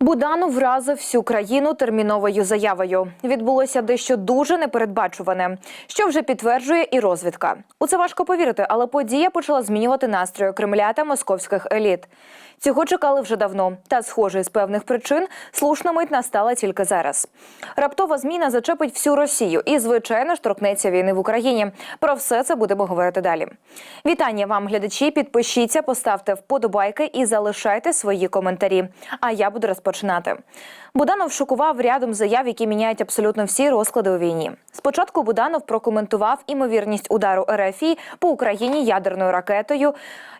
Буданов вразив всю країну терміновою заявою. Відбулося дещо дуже непередбачуване, що вже підтверджує і розвідка. У це важко повірити, але подія почала змінювати настрої Кремля та московських еліт. Цього чекали вже давно, та, схоже, з певних причин слушна мить настала тільки зараз. Раптова зміна зачепить всю Росію і, звичайно ж, торкнеться війни в Україні. Про все це будемо говорити далі. Вітання вам, глядачі. Підпишіться, поставте вподобайки і залишайте свої коментарі. А я буду розпочинати. Буданов шокував рядом заяв, які міняють абсолютно всі розклади у війні. Спочатку Буданов прокоментував імовірність удару РФІ по Україні ядерною ракетою.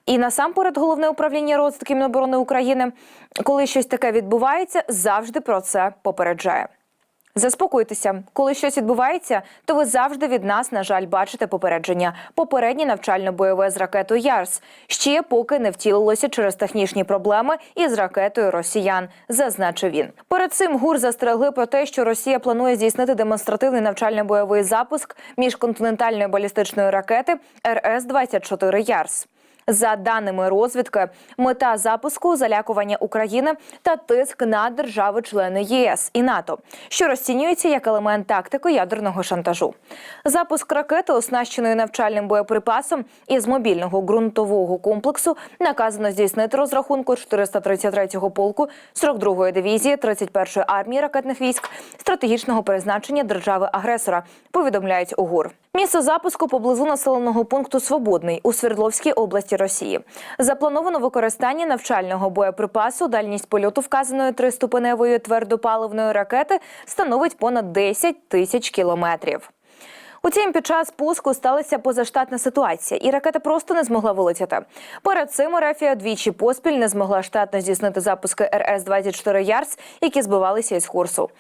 І насамперед головне управління розвитки Міноборони України, коли щось таке відбувається, завжди про це попереджає. Заспокойтеся, коли щось відбувається, то ви завжди від нас, на жаль, бачите попередження. Попереднє навчально-бойове з ракетою Ярс ще поки не втілилося через технічні проблеми із ракетою росіян, зазначив він. Перед цим гур застерегли про те, що Росія планує здійснити демонстративний навчально-бойовий запуск міжконтинентальної балістичної ракети РС 24 Ярс. За даними розвідки, мета запуску залякування України та тиск на держави-члени ЄС і НАТО, що розцінюється як елемент тактики ядерного шантажу. Запуск ракети, оснащеної навчальним боєприпасом із мобільного ґрунтового комплексу, наказано здійснити розрахунку 433-го полку 42-ї дивізії 31-ї армії ракетних військ стратегічного призначення держави-агресора. Повідомляють УГУР. Місце запуску поблизу населеного пункту Свободний у Свердловській області Росії. Заплановано використання навчального боєприпасу. Дальність польоту вказаної триступеневої твердопаливної ракети становить понад 10 тисяч кілометрів. Утім, під час пуску сталася позаштатна ситуація, і ракета просто не змогла вилетіти. Перед цим Ерефія двічі поспіль не змогла штатно здійснити запуски РС 24 Ярс, які збивалися із курсу.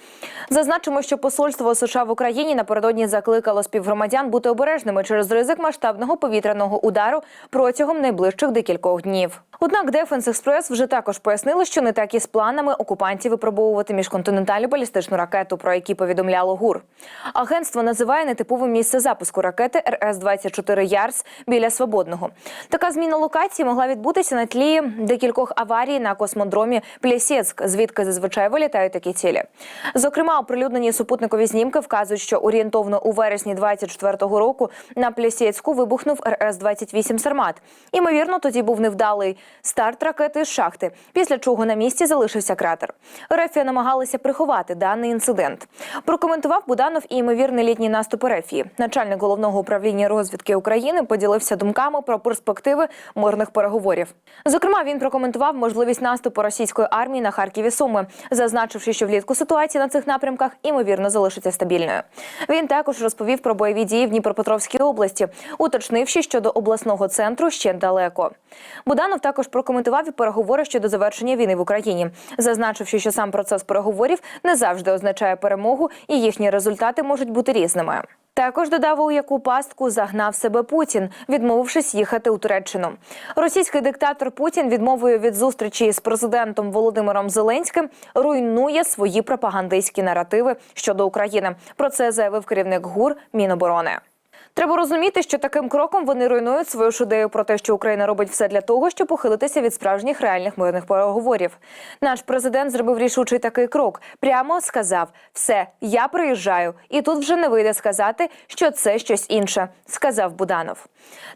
Зазначимо, що посольство США в Україні напередодні закликало співгромадян бути обережними через ризик масштабного повітряного удару протягом найближчих декількох днів. Однак Дефенс Експрес вже також пояснило, що не так із планами окупантів випробовувати міжконтинентальну балістичну ракету, про які повідомляло ГУР. Агентство називає нетиповим місце запуску ракети РС 24 Ярс біля свободного. Така зміна локації могла відбутися на тлі декількох аварій на космодромі Плєсєцьк, звідки зазвичай вилітають такі цілі. Зокрема, оприлюднені супутникові знімки вказують, що орієнтовно у вересні 24-го року на Плєсєцьку вибухнув РС 28 Сармат. Імовірно, тоді був невдалий старт ракети з шахти, після чого на місці залишився кратер. Рефія намагалася приховати даний інцидент. Прокоментував Буданов і ймовірний літній наступ Рефії. Начальник головного управління розвідки України поділився думками про перспективи мирних переговорів. Зокрема, він прокоментував можливість наступу російської армії на Харків Суми, зазначивши, що влітку ситуація на цих напрямках імовірно залишиться стабільною. Він також розповів про бойові дії в Дніпропетровській області, уточнивши, що до обласного центру ще далеко. Буданов також прокоментував і переговори щодо завершення війни в Україні, зазначивши, що сам процес переговорів не завжди означає перемогу, і їхні результати можуть бути різними. Також додав, у яку пастку загнав себе Путін, відмовившись їхати у Туреччину. Російський диктатор Путін відмовою від зустрічі з президентом Володимиром Зеленським руйнує свої пропагандистські наративи щодо України. Про це заявив керівник ГУР Міноборони. Треба розуміти, що таким кроком вони руйнують свою ж ідею про те, що Україна робить все для того, щоб похилитися від справжніх реальних мирних переговорів. Наш президент зробив рішучий такий крок. Прямо сказав: все, я приїжджаю, і тут вже не вийде сказати, що це щось інше, сказав Буданов.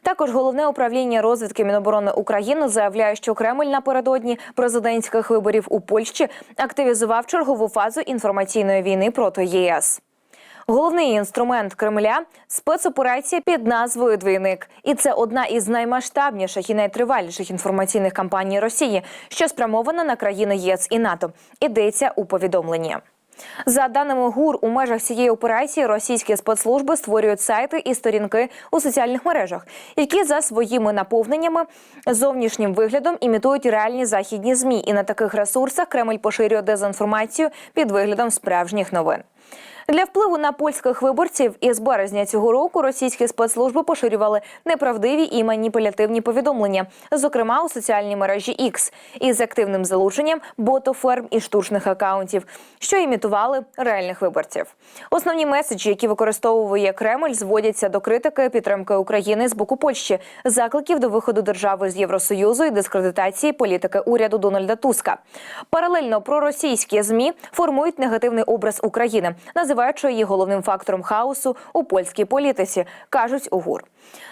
Також головне управління розвідки Міноборони України заявляє, що Кремль напередодні президентських виборів у Польщі активізував чергову фазу інформаційної війни проти ЄС. Головний інструмент Кремля спецоперація під назвою Двійник, і це одна із наймасштабніших і найтриваліших інформаційних кампаній Росії, що спрямована на країни ЄС і НАТО. Ідеться у повідомленні. За даними ГУР, у межах цієї операції російські спецслужби створюють сайти і сторінки у соціальних мережах, які за своїми наповненнями, зовнішнім виглядом імітують реальні західні змі. І на таких ресурсах Кремль поширює дезінформацію під виглядом справжніх новин. Для впливу на польських виборців із березня цього року російські спецслужби поширювали неправдиві і маніпулятивні повідомлення, зокрема у соціальній мережі X, із активним залученням ботоферм і штучних акаунтів, що імітували реальних виборців. Основні меседжі, які використовує Кремль, зводяться до критики підтримки України з боку Польщі, закликів до виходу держави з Євросоюзу і дискредитації політики уряду Дональда Туска. Паралельно проросійські змі формують негативний образ України, її головним фактором хаосу у польській політиці, кажуть у ГУР.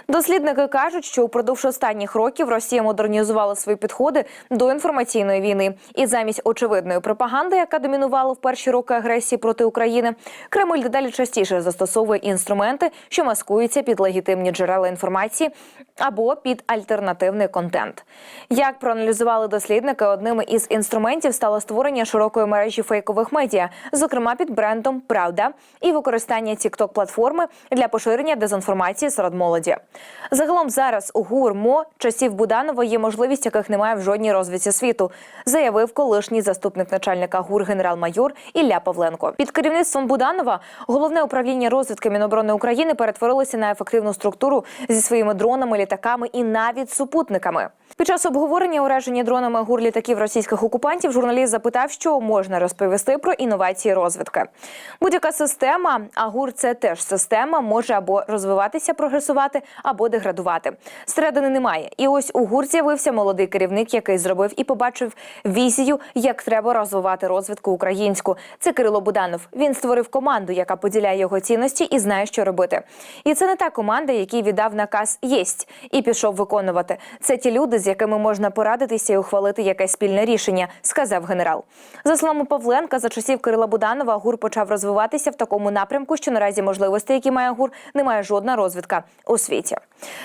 Дослідники кажуть, що упродовж останніх років Росія модернізувала свої підходи до інформаційної війни, і замість очевидної пропаганди, яка домінувала в перші роки агресії проти України, Кремль дедалі частіше застосовує інструменти, що маскуються під легітимні джерела інформації або під альтернативний контент. Як проаналізували дослідники, одним із інструментів стало створення широкої мережі фейкових медіа, зокрема під брендом Правда і використання тікток платформи для поширення дезінформації серед молоді. Загалом зараз у ГУРМО часів Буданова є можливість, яких немає в жодній розвідці світу, заявив колишній заступник начальника ГУР генерал-майор Ілля Павленко. Під керівництвом Буданова головне управління розвідки Міноборони України перетворилося на ефективну структуру зі своїми дронами, літаками і навіть супутниками. Під час обговорення ураження дронами гур літаків російських окупантів журналіст запитав, що можна розповісти про інновації розвідки. Будь-яка система, а гур це теж система, може або розвиватися, прогресувати, або деградувати. Середини немає. І ось у гур з'явився молодий керівник, який зробив і побачив візію, як треба розвивати розвідку українську. Це Кирило Буданов. Він створив команду, яка поділяє його цінності і знає, що робити. І це не та команда, який віддав наказ єсть і пішов виконувати. Це ті люди, з якими можна порадитися і ухвалити якесь спільне рішення, сказав генерал. За словами Павленка, за часів Кирила Буданова ГУР почав розвиватися в такому напрямку, що наразі можливостей, які має ГУР, немає жодна розвідка у світі.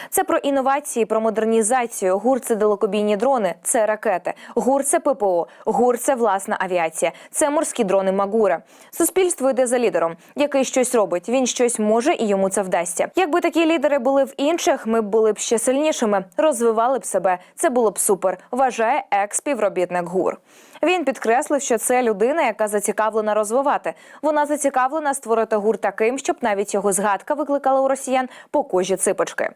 Це про інновації, про модернізацію. ГУР це далекобійні дрони, це ракети. ГУР це ППО, ГУР це власна авіація, це морські дрони Магура. Суспільство йде за лідером, який щось робить. Він щось може і йому це вдасться. Якби такі лідери були в інших, ми б були б ще сильнішими, розвивали б себе. Це було б супер. Вважає екс-співробітник ГУР. Він підкреслив, що це людина, яка зацікавлена розвивати. Вона зацікавлена створити гур таким, щоб навіть його згадка викликала у росіян по кожі ципочки.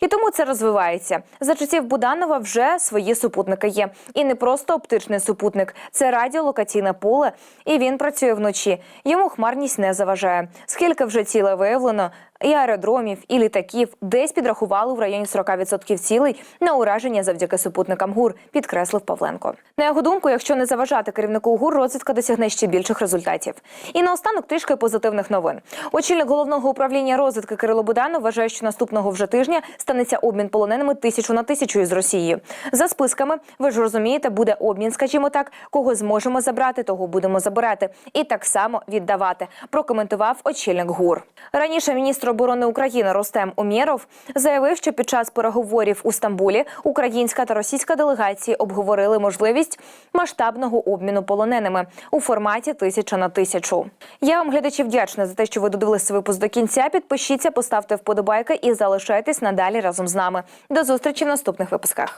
І тому це розвивається. За часів Буданова вже свої супутники є. І не просто оптичний супутник, це радіолокаційне поле, і він працює вночі. Йому хмарність не заважає. Скільки вже ціле виявлено, і аеродромів, і літаків десь підрахували в районі 40% цілей на ураження завдяки супутникам ГУР, підкреслив Павленко. На його думку, якщо не заважати керівнику ГУР, розвідка досягне ще більших результатів. І наостанок трішки позитивних новин. Очільник головного управління розвідки Кирило Буданов вважає, що наступного вже тижня станеться обмін полоненими тисячу на тисячу із Росією. За списками, ви ж розумієте, буде обмін, скажімо так, кого зможемо забрати, того будемо забирати, і так само віддавати. Прокоментував очільник ГУР. Раніше міністр оборони України Ростем Умєров заявив, що під час переговорів у Стамбулі українська та російська делегації обговорили можливість масштабного обміну полоненими у форматі тисяча на тисячу. Я вам глядачі вдячна за те, що ви додивилися випуск до кінця. Підпишіться, поставте вподобайки і залишайтесь надалі разом з нами. До зустрічі в наступних випусках.